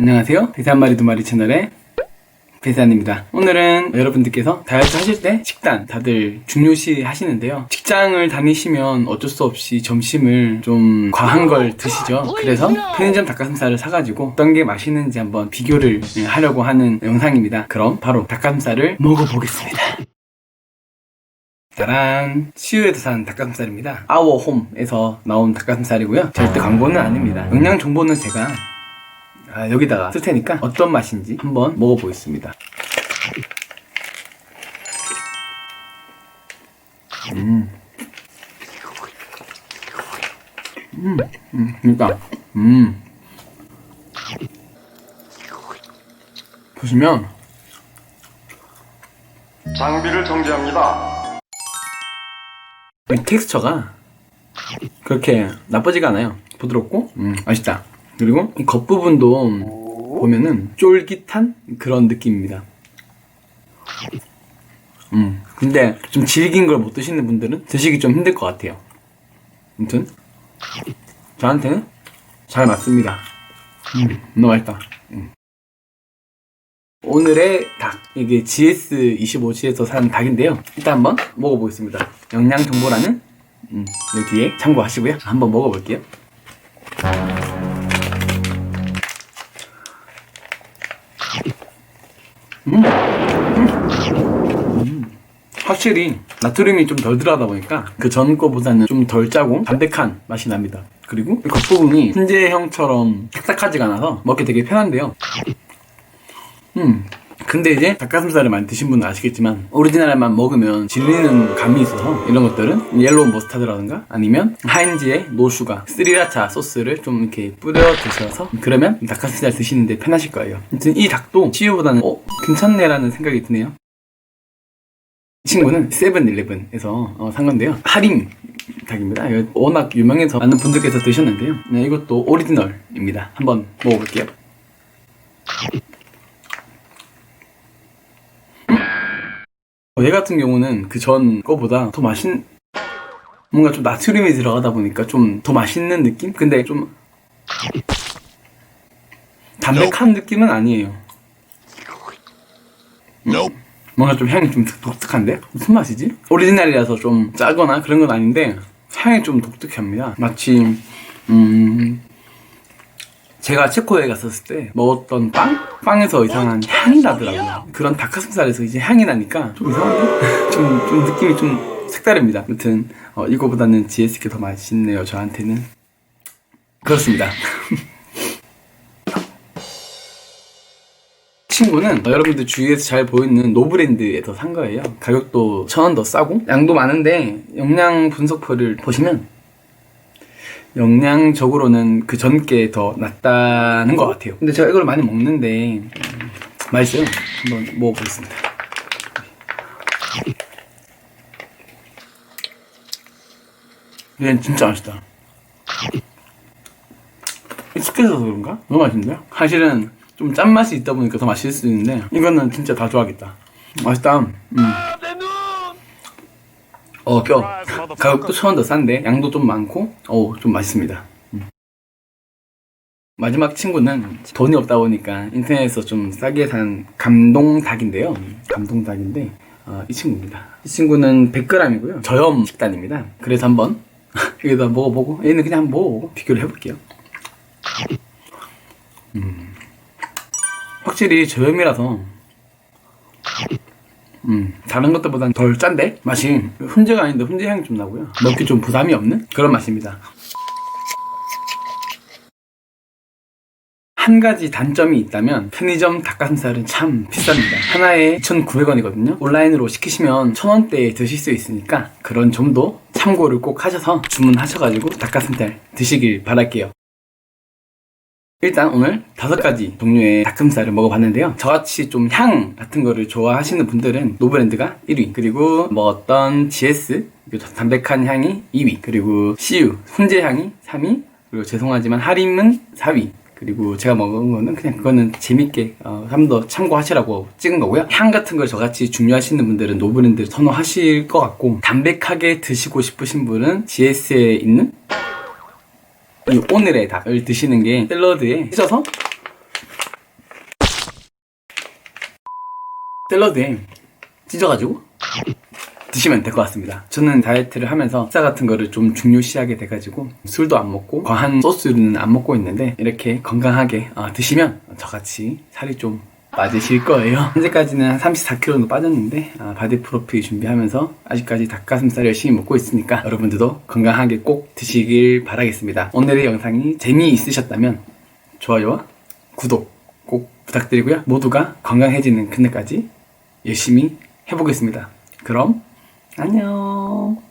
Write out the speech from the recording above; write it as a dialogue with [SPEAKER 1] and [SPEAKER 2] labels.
[SPEAKER 1] 안녕하세요. 배세 한 마리 두 마리 채널의 배세한입니다. 오늘은 여러분들께서 다이어트 하실 때 식단 다들 중요시 하시는데요. 직장을 다니시면 어쩔 수 없이 점심을 좀 과한 걸 드시죠. 그래서 편의점 닭가슴살을 사가지고 어떤 게 맛있는지 한번 비교를 하려고 하는 영상입니다. 그럼 바로 닭가슴살을 먹어보겠습니다. 짜란 치유에서 산 닭가슴살입니다 아워홈에서 나온 닭가슴살이고요 절대 광고는 아닙니다 영양 정보는 제가 아, 여기다가 쓸 테니까 어떤 맛인지 한번 먹어보겠습니다 음. 음, 음, 그러니까, 음. 보시면,
[SPEAKER 2] 장비를 정지합니다.
[SPEAKER 1] 이 텍스처가 그렇게 나쁘지가 않아요. 부드럽고 음, 맛있다. 그리고 이 겉부분도 보면은 쫄깃한 그런 느낌입니다. 음, 근데 좀 질긴 걸 못 드시는 분들은 드시기 좀 힘들 것 같아요. 아무튼 저한테는 잘 맞습니다. 음, 너무 맛있다. 음. 오늘의 닭 이게 GS25G에서 산 닭인데요. 일단 한번 먹어보겠습니다. 영양 정보란은 음, 여기에 참고하시고요. 한번 먹어볼게요. 확실히 나트륨이 좀 덜 들어가다 보니까 그 전 거보다는 좀 덜 짜고 담백한 맛이 납니다. 그리고 이 겉부분이 훈제형처럼 딱딱하지가 않아서 먹기 되게 편한데요. 음. 근데 이제 닭가슴살을 많이 드신 분은 아시겠지만 오리지널만 먹으면 질리는 감이 있어서 이런 것들은 옐로우 머스타드라든가 아니면 하인즈의 노슈가 스리라차 소스를 좀 이렇게 뿌려 드셔서 그러면 닭가슴살 드시는데 편하실 거예요. 아무튼 이 닭도 치유보다는 어 괜찮네라는 생각이 드네요. 이 친구는 세븐일레븐에서 어, 산 건데요. 할인 닭입니다. 워낙 유명해서 많은 분들께서 드셨는데요. 네, 이것도 오리지널입니다. 한번 먹어볼게요. 얘 같은 경우는 그 전 거보다 더 맛있 뭔가 좀 나트륨이 들어가다 보니까 좀 더 맛있는 느낌? 근데 좀 담백한 느낌은 아니에요. 뭔가 좀 향이 좀 독특한데? 무슨 맛이지? 오리지널이라서 좀 짜거나 그런 건 아닌데 향이 좀 독특합니다. 마치 음 제가 체코에 갔었을 때 먹었던 빵? 빵에서 이상한 향이 나더라고요. 그런 닭가슴살에서 이제 향이 나니까 좀 이상한데? 좀, 좀 느낌이 좀 색다릅니다. 아무튼 어, 이거보다는 GS가 더 맛있네요. 저한테는 그렇습니다. 친구는 어, 여러분들 주위에서 잘 보이는 노브랜드에서 산 거예요. 가격도 천 원 더 싸고 양도 많은데 영양 분석표를 보시면 영양적으로는 그 전께 더 낫다는 것 같아요. 근데 제가 이걸 많이 먹는데 음, 맛있어요. 한번 먹어보겠습니다. 얘는 진짜 맛있다. 익숙해서 그런가? 너무 맛있는데요? 사실은 좀 짠맛이 있다 보니까 더 맛있을 수 있는데 이거는 진짜 다 좋아하겠다. 맛있다. 음. 어, 뼈. 가격도 천 원 더 싼데 양도 좀 많고 어, 좀 맛있습니다. 음. 마지막 친구는 돈이 없다 보니까 인터넷에서 좀 싸게 산 감동닭인데요. 음, 감동닭인데 어, 이 친구입니다. 이 친구는 100g이고요. 저염 식단입니다. 그래서 한번 여기다 먹어보고 얘는 그냥 한번 먹어보고 비교를 해볼게요. 음. 확실히 저염이라서 음, 다른 것들보다는 덜 짠데? 맛이 훈제가 아닌데 훈제 향이 좀 나고요. 먹기 좀 부담이 없는 그런 맛입니다. 한 가지 단점이 있다면 편의점 닭가슴살은 참 비쌉니다. 하나에 2,900원이거든요. 온라인으로 시키시면 1,000원대에 드실 수 있으니까 그런 점도 참고를 꼭 하셔서 주문하셔가지고 닭가슴살 드시길 바랄게요. 일단 오늘 다섯 가지 종류의 닭가슴살을 먹어봤는데요. 저같이 좀 향 같은 거를 좋아하시는 분들은 노브랜드가 1위, 그리고 먹었던 GS 그 담백한 향이 2위, 그리고 CU 훈제 향이 3위, 그리고 죄송하지만 하림은 4위. 그리고 제가 먹은 거는 그냥 그거는 재밌게 어, 한번더 참고하시라고 찍은 거고요. 향 같은 걸 저같이 중요하시는 분들은 노브랜드를 선호하실 것 같고 담백하게 드시고 싶으신 분은 GS에 있는 이 오늘의 닭을 드시는 게 샐러드에 씻어서 샐러드에 찢어가지고 드시면 될 것 같습니다. 저는 다이어트를 하면서 식사 같은 거를 좀 중요시하게 돼가지고 술도 안 먹고 과한 소스는 안 먹고 있는데 이렇게 건강하게 어, 드시면 저같이 살이 좀 빠지실 거예요. 현재까지는 34kg 정도 빠졌는데 아, 바디 프로필 준비하면서 아직까지 닭가슴살 열심히 먹고 있으니까 여러분들도 건강하게 꼭 드시길 바라겠습니다. 오늘의 영상이 재미있으셨다면 좋아요와 구독 꼭 부탁드리고요. 모두가 건강해지는 그날까지 열심히 해보겠습니다. 그럼 안녕.